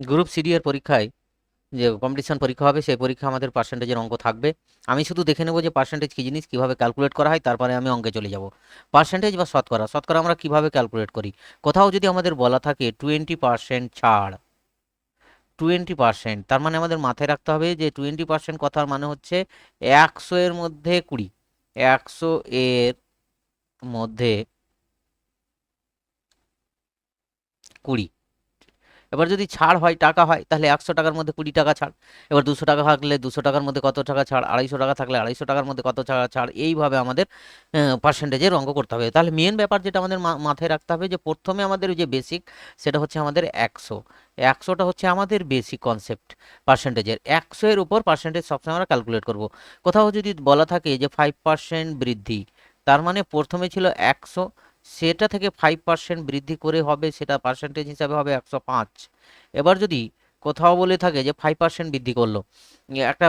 Group এর পরীক্ষায় যে কম্পিটিশন পরীক্ষা হবে, সেই পরীক্ষা আমাদের পার্সেন্টেজের অঙ্ক থাকবে। আমি শুধু দেখে নেব যে পার্সেন্টেজ কী জিনিস, কীভাবে ক্যালকুলেট করা হয়, তারপরে আমি অঙ্কে চলে যাব। পার্সেন্টেজ বা শতকরা শতকরা আমরা কীভাবে ক্যালকুলেট করি? কোথাও যদি আমাদের বলা থাকে টোয়েন্টি পার্সেন্ট ছাড় টোয়েন্টি পার্সেন্ট তার মানে আমাদের মাথায় রাখতে হবে যে টোয়েন্টি পার্সেন্ট কথার মানে হচ্ছে একশো এর মধ্যে কুড়ি, একশো এর মধ্যে কুড়ি। এবার যদি ছাড় হয়, টাকা হয়, তাহলে একশো টাকার মধ্যে কুড়ি টাকা ছাড়। এবার দুশো টাকা থাকলে দুশো টাকার মধ্যে কত টাকা ছাড়? আড়াইশো টাকা থাকলে আড়াইশো টাকার মধ্যে কত টাকা ছাড়? এইভাবে আমাদের পার্সেন্টেজের অঙ্ক করতে হবে। তাহলে মেন ব্যাপার যেটা আমাদের মাথায় রাখতে হবে যে, প্রথমে আমাদের যে বেসিক সেটা হচ্ছে আমাদের একশো। একশোটা হচ্ছে আমাদের বেসিক কনসেপ্ট পার্সেন্টেজের একশো এর উপর পার্সেন্টেজ সবসময় আমরা ক্যালকুলেট করব। কোথাও যদি বলা থাকে যে ফাইভ পার্সেন্ট বৃদ্ধি, তার মানে প্রথমে ছিল একশো সেটা থেকে ফাইভ পার্সেন্ট বৃদ্ধি করে হবে, সেটা পার্সেন্টেজ হিসাবে হবে একশো পাঁচ। এবার যদি কোথাও বলে থাকে যে ফাইভ পার্সেন্ট বৃদ্ধি করল একটা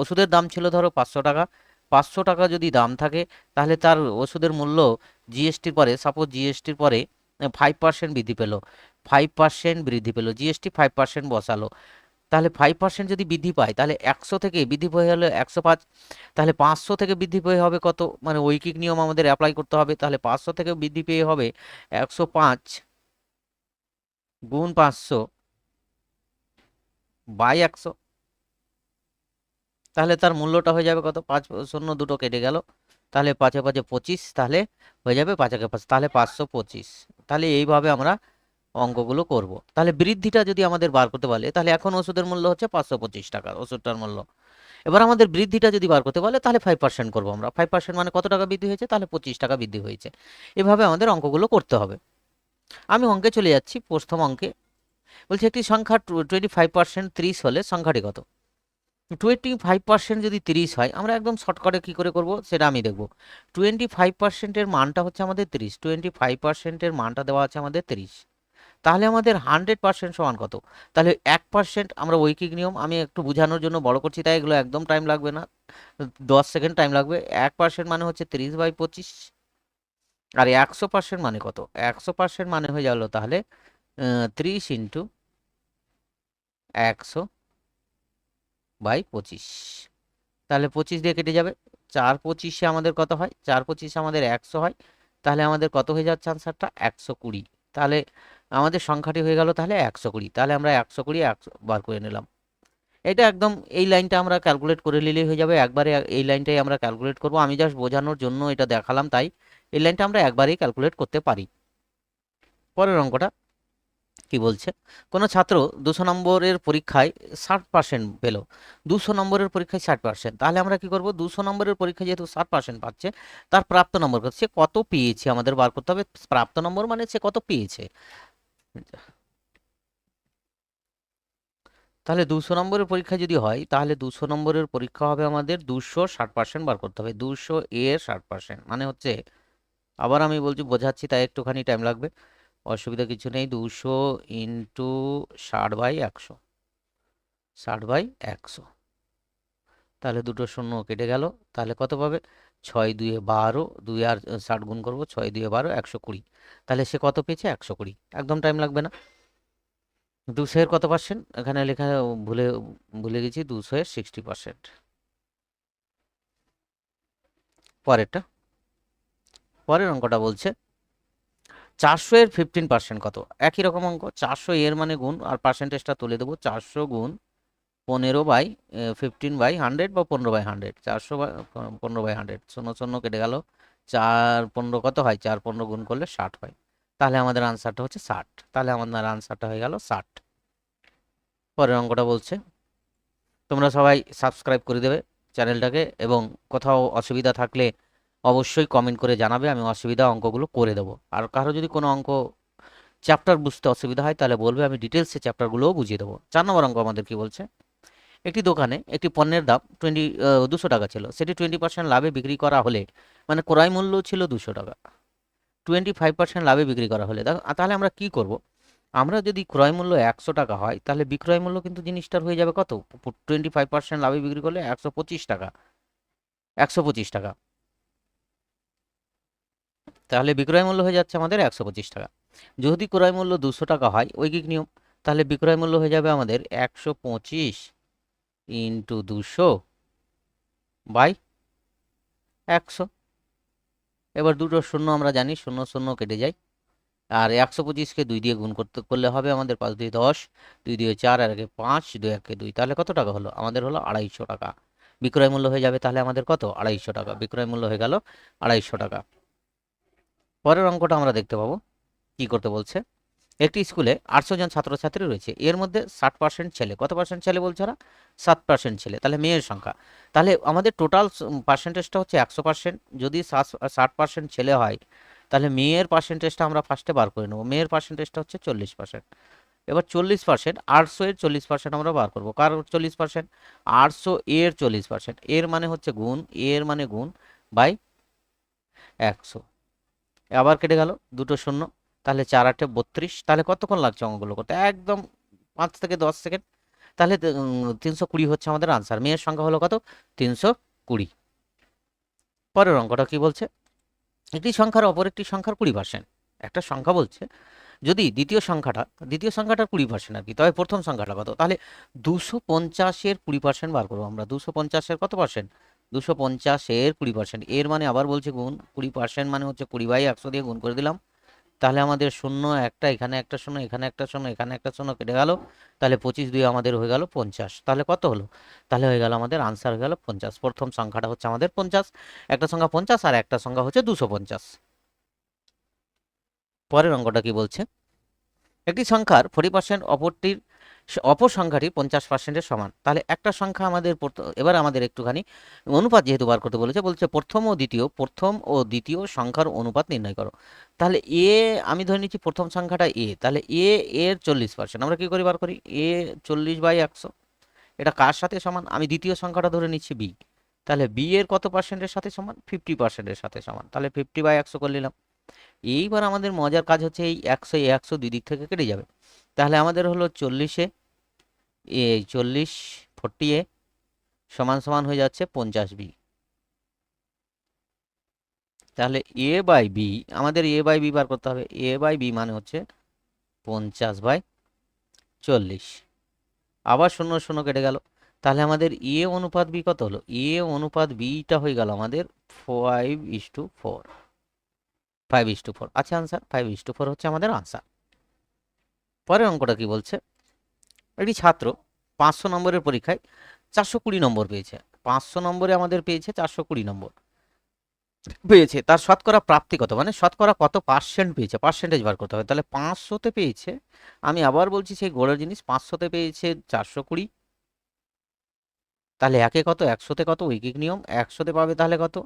ওষুধের দাম ছিল ধরো পাঁচশো টাকা। পাঁচশো টাকা যদি দাম থাকে, তাহলে তার ওষুধের মূল্য জিএসটির পরে সাপোজ জিএসটির পরে ফাইভ পার্সেন্ট বৃদ্ধি পেল। ফাইভ পার্সেন্ট বৃদ্ধি পেল জিএসটি ফাইভ পার্সেন্ট বসালো। তাহলে ফাইভ পার্সেন্ট যদি বৃদ্ধি পায়, তাহলে একশো থেকে বৃদ্ধি পেয়ে হলে একশো পাঁচ, তাহলে পাঁচশো থেকে বৃদ্ধি পেয়ে হবে কত? মানে ঐকিক নিয়ম আমাদের অ্যাপ্লাই করতে হবে, তাহলে পাঁচশো থেকে বৃদ্ধি পেয়ে হবে একশো পাঁচ গুণ পাঁচশো বাই একশো। তাহলে তার মূল্যটা হয়ে যাবে কত? পাঁচ শূন্য দুটো কেটে গেল। তাহলে পাঁচে পাঁচে পঁচিশ, তাহলে হয়ে যাবে পাঁচাকে পাঁচ, তাহলে পাঁচশো পঁচিশ। তাহলে এইভাবে আমরা অঙ্কগুলো করব। তাহলে বৃদ্ধিটা যদি আমাদের বার করতে বলে, তাহলে এখন ওষুধের মূল্য হচ্ছে পাঁচশো পঁচিশ টাকা ওষুধটার মূল্য। এবার আমাদের বৃদ্ধিটা যদি বার করতে বলে, তাহলে ফাইভ পার্সেন্ট করব আমরা। ফাইভ পার্সেন্ট মানে কত টাকা বৃদ্ধি হয়েছে? তাহলে পঁচিশ টাকা বৃদ্ধি হয়েছে। এভাবে আমাদের অঙ্কগুলো করতে হবে। আমি অঙ্কে চলে যাচ্ছি, প্রথম অঙ্কে। বলছি একটি সংখ্যা টোয়েন্টি ফাইভ পার্সেন্ট ত্রিশ হলে সংখ্যাটি কত? টোয়েন্টি ফাইভ পার্সেন্ট যদি তিরিশ হয়, আমরা একদম শর্টকাটে কী করে করব? সেটা আমি দেখব। টোয়েন্টি ফাইভ পার্সেন্টের মানটা হচ্ছে আমাদের তিরিশ। টোয়েন্টি ফাইভ পার্সেন্টের মানটা দেওয়া আছে আমাদের তিরিশ। তাহলে আমাদের হান্ড্রেড পার্সেন্ট সমান কত? তাহলে এক পার্সেন্ট আমরা ঐকিক নিয়ম, আমি একটু বোঝানোর জন্য বড় করছি, তাই এগুলো একদম টাইম লাগবে না। দশ সেকেন্ড টাইম লাগবে। এক পার্সেন্ট মানে হচ্ছে তিরিশ বাই পঁচিশ। আর একশো পার্সেন্ট মানে কত? একশো পার্সেন্ট মানে হয়ে গেল তাহলে ত্রিশ ইন্টু একশো বাই পঁচিশ। তাহলে পঁচিশ দিয়ে কেটে যাবে। চার পঁচিশে আমাদের কত হয়? চার পঁচিশে আমাদের একশো হয়। তাহলে আমাদের কত হয়ে যাচ্ছে আনসারটা একশো কুড়ি। তাহলে আমাদের সংখ্যাটি হয়ে গেল তাহলে একশো কুড়ি। তাহলে আমরা একশো কুড়ি, একশো বার করে নিলাম। এটা একদম এই লাইনটা আমরা ক্যালকুলেট করে নিলেই হয়ে যাবে। একবারে এই লাইনটাই আমরা ক্যালকুলেট করব। আমি জাস্ট বোঝানোর জন্য এটা দেখালাম তাই এই লাইনটা আমরা একবারেই ক্যালকুলেট করতে পারি। পরের অঙ্কটা কি বলছে? কোনো ছাত্র দুশো নম্বরের পরীক্ষায় ষাট পার্সেন্ট পেল। দুশো নম্বরের পরীক্ষায় ষাট পার্সেন্ট তাহলে আমরা কি করব? দুশো নম্বরের পরীক্ষায় যেহেতু ষাট পার্সেন্ট পাচ্ছে, তার প্রাপ্ত নম্বর সে কত পেয়েছে আমাদের বার করতে হবে? প্রাপ্ত নম্বর মানে সে কত পেয়েছে। তাহলে দুশো নম্বরের পরীক্ষা যদি হয়, তাহলে দুশো নম্বরের পরীক্ষা হবে আমাদের দুশো ষাট পার্সেন্ট বার করতে হবে। দুশো এর ষাট পার্সেন্ট মানে হচ্ছে, আবার আমি বলছি বোঝাচ্ছি, তাই একটুখানি টাইম লাগবে। অসুবিধা কিছু নেই, দুশো ইন্টু ষাট বাই একশো। ষাট বাই একশো। তাহলে দুটো শূন্য কেটে গেল। তাহলে কত পাবে? ছয় দুয়ে বারো দুই আর ষাট গুণ করব, ছয় দুয়ে বারো, একশো কুড়ি। তাহলে সে কত পেয়েছে? একশো কুড়ি। একদম টাইম লাগবে না। দুশো এর কত পার্সেন্ট এখানে লেখা ভুলে ভুলে গেছি দুশো এর সিক্সটি পার্সেন্ট পরেরটা। পরের অঙ্কটা বলছে চারশো এর ফিফটিন পার্সেন্ট কত? একই রকম অঙ্ক, চারশো এর মানে গুণ, আর পার্সেন্টেজটা তুলে দেবো, চারশো গুণ পনেরো বাই ফিফটিন বাই হান্ড্রেড বা পনেরো বাই হান্ড্রেড চারশো বাই পনেরো বাই হান্ড্রেড শূন্য শূন্য কেটে গেল। চার পনেরো কত হয়? চার পনেরো গুণ করলে ষাট হয়। তাহলে আমাদের আনসারটা হচ্ছে ষাট। তাহলে আমাদের আনসারটা হয়ে গেল ষাট। পরের অঙ্কটা বলছে, তোমরা সবাই সাবস্ক্রাইব করে দেবে চ্যানেলটাকে এবং কোথাও অসুবিধা থাকলে অবশ্যই কমেন্ট করে জানাবে, আমি অসুবিধা অঙ্কগুলো করে দেবো। আর কারও যদি কোনো অঙ্ক চ্যাপ্টার বুঝতে অসুবিধা হয়, তাহলে বলবে, আমি ডিটেলসে চ্যাপ্টারগুলোও বুঝিয়ে দেবো। চার নম্বর অঙ্ক আমাদের কি বলছে? একটি দোকানে একটি পণ্যের দাম টোয়েন্টি দুশো টাকা ছিল। সেটি টোয়েন্টি পার্সেন্ট লাভে বিক্রি করা হলে মানে ক্রয় মূল্য ছিল দুশো টাকা। টোয়েন্টি ফাইভ পার্সেন্ট লাভে বিক্রি করা হলে, দেখো তাহলে আমরা কি করব? আমরা যদি ক্রয় মূল্য একশো টাকা হয়, তাহলে বিক্রয় মূল্য কিন্তু জিনিসটার হয়ে যাবে কত? টোয়েন্টি ফাইভ পার্সেন্ট লাভে বিক্রি করলে একশো পঁচিশ টাকা। একশো পঁচিশ টাকা। তাহলে বিক্রয় মূল্য হয়ে যাচ্ছে আমাদের একশো পঁচিশ টাকা। যদি ক্রয় মূল্য দুশো টাকা হয়, ঐকিক নিয়ম, তাহলে বিক্রয় মূল্য হয়ে যাবে আমাদের একশো পঁচিশ। ইন্টু দুশো বাই একশো। এবার দুটো শূন্য আমরা জানি, শূন্য শূন্য কেটে যায়। আর একশো পঁচিশকে দুই দিয়ে গুণ করতে করলে হবে আমাদের পাঁচ দুই দশ, দুই দিয়ে চার, আর একে পাঁচ, দুই একে দুই, তাহলে কত টাকা হলো? আমাদের হলো আড়াইশো টাকা। বিক্রয় মূল্য হয়ে যাবে তাহলে আমাদের কত? আড়াইশো টাকা। বিক্রয় মূল্য হয়ে গেল আড়াইশো টাকা। পরের অঙ্কটা আমরা দেখতে পাবো। কি করতে বলছে? একটি স্কুলে আটশো জন ছাত্রছাত্রী রয়েছে। এর মধ্যে ষাট পার্সেন্ট ছেলে। কত পার্সেন্ট ছেলে বলছে ওরা? সাত পার্সেন্ট ছেলে। তাহলে মেয়ের সংখ্যা। তাহলে আমাদের টোটাল পার্সেন্টেজটা হচ্ছে একশো পার্সেন্ট যদি ষাট পার্সেন্ট ছেলে হয়, তাহলে মেয়ের পার্সেন্টেজটা আমরা ফার্স্টে বার করে নেব। মেয়ের পার্সেন্টেজটা হচ্ছে চল্লিশ পার্সেন্ট এবার চল্লিশ পার্সেন্ট আটশো এর চল্লিশ পার্সেন্ট আমরা বার করব। কার চল্লিশ পার্সেন্ট আটশো এর চল্লিশ পার্সেন্ট এর মানে হচ্ছে গুণ। এর মানে গুণ বাই একশো। আবার কেটে গেল। দুটো শূন্য। তাহলে চার আটে বত্রিশ, তাহলে কতক্ষণ লাগছে অঙ্কগুলো করতে? একদম পাঁচ থেকে দশ সেকেন্ড। তাহলে তিনশো কুড়ি হচ্ছে আমাদের আনসার মেয়ের সংখ্যা হলো কত? তিনশো কুড়ি। পরের অঙ্কটা কি বলছে? একটি সংখ্যার অপর একটি সংখ্যার কুড়ি পার্সেন্ট একটা সংখ্যা বলছে, যদি দ্বিতীয় সংখ্যাটা, দ্বিতীয় সংখ্যাটার কুড়ি পার্সেন্ট আর কি তবে প্রথম সংখ্যাটা কত? তাহলে দুশো পঞ্চাশের কুড়ি পার্সেন্ট বার করব আমরা। দুশো পঞ্চাশের কত পার্সেন্ট দুশো পঞ্চাশের কুড়ি পার্সেন্ট এর মানে আবার বলছে গুণ, কুড়ি পার্সেন্ট মানে হচ্ছে কুড়ি বাই একশো দিয়ে গুণ করে দিলাম। তাহলে আমাদের শূন্য একটা, এখানে একটা শূন্য, এখানে একটা শূন্য, এখানে একটা শূন্য কেটে গেল। তাহলে পঁচিশ দুই আমাদের হয়ে গেল পঞ্চাশ। তাহলে কত হলো? তাহলে হয়ে গেল আমাদের আনসার হয়ে গেল পঞ্চাশ। প্রথম সংখ্যাটা হচ্ছে আমাদের পঞ্চাশ। একটা সংখ্যা পঞ্চাশ আর একটা সংখ্যা হচ্ছে দুশো পঞ্চাশ। পরের অঙ্কটা কি বলছে? একটি সংখ্যার ফোর্টি পার্সেন্ট অপরটির অপর সংখ্যাটি পঞ্চাশ পার্সেন্টের সমান। তাহলে একটা সংখ্যা আমাদের এবার আমাদের একটুখানি অনুপাত যেহেতু বার করতে বলেছে, বলছে প্রথম ও দ্বিতীয়, প্রথম ও দ্বিতীয় সংখ্যার অনুপাত নির্ণয় করো। তাহলে এ, আমি ধরে নিচ্ছি প্রথম সংখ্যাটা এ, তাহলে এ এর চল্লিশ পার্সেন্ট আমরা কী করি বার করি? এ চল্লিশ বাই একশো। এটা কার সাথে সমান? আমি দ্বিতীয় সংখ্যাটা ধরে নিচ্ছি বি। তাহলে বি এর কত পার্সেন্টের সাথে সমান? ফিফটি পার্সেন্টের সাথে সমান। তাহলে ফিফটি বাই একশো করে নিলাম। এইবার আমাদের মজার কাজ হচ্ছে এই একশো একশো দুই দিক থেকে কেটে যাবে। তাহলে আমাদের হলো চল্লিশে। এ চল্লিশ ফোরটি এ সমান সমান হয়ে যাচ্ছে পঞ্চাশ বি। তাহলে এ বাই বি, আমাদের এ বাই বি বার করতে হবে। এ বাই বি মানে হচ্ছে পঞ্চাশ বাই চল্লিশ। আবার শূন্য শূন্য কেটে গেল। তাহলে আমাদের এ অনুপাত বি কত হলো? এ অনুপাত বিটা হয়ে গেল আমাদের five is to four five is to four আচ্ছা answer five is to four হচ্ছে আমাদের আনসার পরের অঙ্কটা কি বলছে? একটি ছাত্র পাঁচশো নম্বরের পরীক্ষায় চারশো কুড়ি নম্বর পেয়েছে। পাঁচশো নম্বরে আমাদের পেয়েছে চারশো কুড়ি নম্বর। পেয়েছে, তার শতকরা প্রাপ্তি কত? মানে শতকরা কত পার্সেন্ট পেয়েছে? পার্সেন্টেজ বার করতে হবে। তাহলে পাঁচশোতে পেয়েছে, আমি আবার বলছি সেই গোড়ের জিনিস পাঁচশোতে পেয়েছে চারশো কুড়ি। তাহলে একে কত? একশোতে কত? ঐকিক নিয়ম একশোতে পাবে তাহলে কত?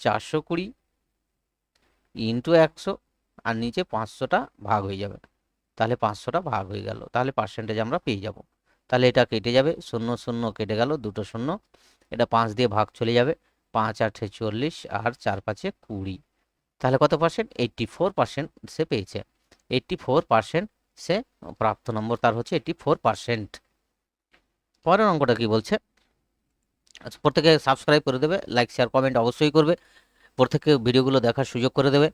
চারশো কুড়ি ইন্টু একশো, আর নিচে পাঁচশোটা ভাগ হয়ে যাবে। তাহলে পাঁচশোটা ভাগ হয়ে গেল। তাহলে পার্সেন্টেজ আমরা পেয়ে যাব। তাহলে এটা কেটে যাবে, শূন্য শূন্য কেটে গেল, দুটো শূন্য। এটা পাঁচ দিয়ে ভাগ চলে যাবে, পাঁচ আটে চল্লিশ আর চার পাঁচে কুড়ি। তাহলে কত পার্সেন্ট এইট্টি ফোর পার্সেন্ট সে পেয়েছে। এইট্টি ফোর পার্সেন্ট সে প্রাপ্ত নম্বর তার হচ্ছে এইট্টি ফোর পার্সেন্ট পরের অঙ্কটা কি বলছে? প্রত্যেকে সাবস্ক্রাইব করে দেবে লাইক শেয়ার কমেন্ট অবশ্যই করবে। প্রত্যেকে ভিডিওগুলো দেখার সুযোগ করে দেবে।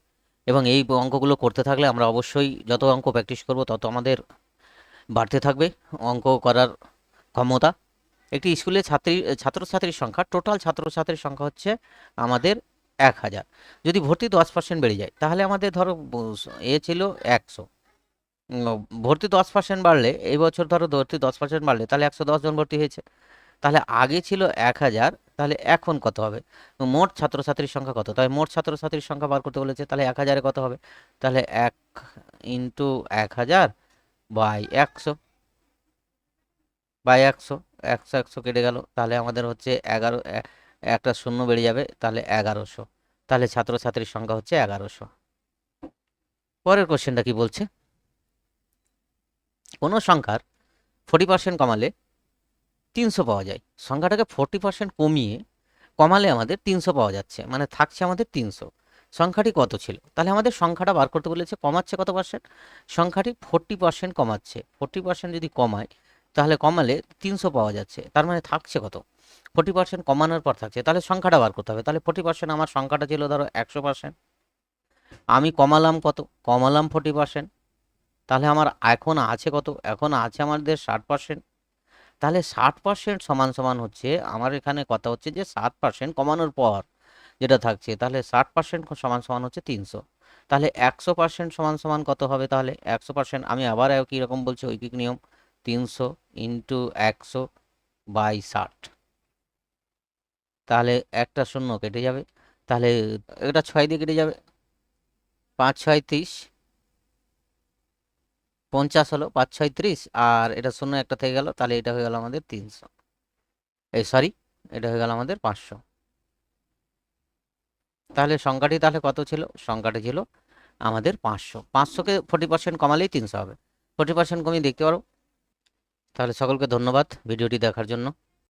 এবং এই অঙ্কগুলো করতে থাকলে আমরা অবশ্যই যত অঙ্ক প্র্যাকটিস করব, তত আমাদের বাড়তে থাকবে অঙ্ক করার ক্ষমতা। একটি স্কুলে ছাত্রী, ছাত্রছাত্রীর সংখ্যা টোটাল ছাত্রছাত্রীর সংখ্যা হচ্ছে আমাদের এক হাজার। যদি ভর্তি দশ পার্সেন্ট বেড়ে যায়, তাহলে আমাদের ধরো এ ছিল একশো। ভর্তি দশ পার্সেন্ট বাড়লে, এই বছর ধরো ভর্তি দশ পার্সেন্ট বাড়লে, তাহলে একশো দশ জন ভর্তি হয়েছে। তাহলে আগে ছিল এক হাজার তাহলে এখন কত হবে? মোট ছাত্রছাত্রীর সংখ্যা কত? তাহলে মোট ছাত্রছাত্রীর সংখ্যা বার করতে বলেছে, তাহলে এক হাজারে কত হবে? তাহলে এক ইন্টু এক হাজার বাই একশো। বাই একশো একশো একশো কেটে গেল, তাহলে আমাদের হচ্ছে এগারো একটা শূন্য বেড়ে যাবে, তাহলে এগারোশো। তাহলে ছাত্রছাত্রীর সংখ্যা হচ্ছে এগারোশো। পরের কোশ্চেনটা কি বলছে? কোনো সংখ্যার ফোর্টি পার্সেন্ট কমালে তিনশো পাওয়া যায়। সংখ্যাটাকে ফোরটি পার্সেন্ট কমিয়ে কমালে আমাদের তিনশো পাওয়া যাচ্ছে মানে থাকছে আমাদের তিনশো। সংখ্যাটি কত ছিল? তাহলে আমাদের সংখ্যাটা বার করতে বলেছে, কমাচ্ছে কত পার্সেন্ট সংখ্যাটি ফোরটি পার্সেন্ট কমাচ্ছে। ফোরটি পার্সেন্ট যদি কমায়, তাহলে কমালে তিনশো পাওয়া যাচ্ছে, তার মানে থাকছে কত? ফোর্টি পার্সেন্ট কমানোর পর থাকছে, তাহলে সংখ্যাটা বার করতে হবে। তাহলে ফোর্টি পার্সেন্ট আমার সংখ্যাটা ছিল ধরো একশো পার্সেন্ট আমি কমালাম কত? কমালাম ফোর্টি পার্সেন্ট তাহলে আমার এখন আছে কত? এখন আছে আমাদের ষাট পার্সেন্ট তাহলে ষাট পার্সেন্ট সমান সমান হচ্ছে, আমার এখানে কথা হচ্ছে যে সাত পার্সেন্ট কমানোর পর যেটা থাকছে, তাহলে ষাট পার্সেন্ট সমান সমান হচ্ছে তিনশো। তাহলে একশো পার্সেন্ট সমান সমান কত হবে তাহলে? একশো পার্সেন্ট আমি আবার একই রকম বলছি, ঐকিক নিয়ম, তিনশো ইন্টু একশো বাই ষাট। তাহলে একটা শূন্য কেটে যাবে, তাহলে এটা ছয় দিয়ে কেটে যাবে, পাঁচ, ছয়, ত্রিশ। পঞ্চাশ হলো পাঁচ, ছয়, ত্রিশ, আর এটা শূন্য একটা থেকে গেল, তাহলে এটা হয়ে গেল আমাদের তিনশো। এই সরি এটা হয়ে গেল আমাদের পাঁচশো। তাহলে সংখ্যাটি তাহলে কত ছিল? সংখ্যাটি ছিল আমাদের পাঁচশো। পাঁচশোকে ফোর্টি পার্সেন্ট কমালেই তিনশো হবে। ফোর্টি পার্সেন্ট কমিয়ে দেখতে পারো। তাহলে সকলকে ধন্যবাদ ভিডিওটি দেখার জন্য।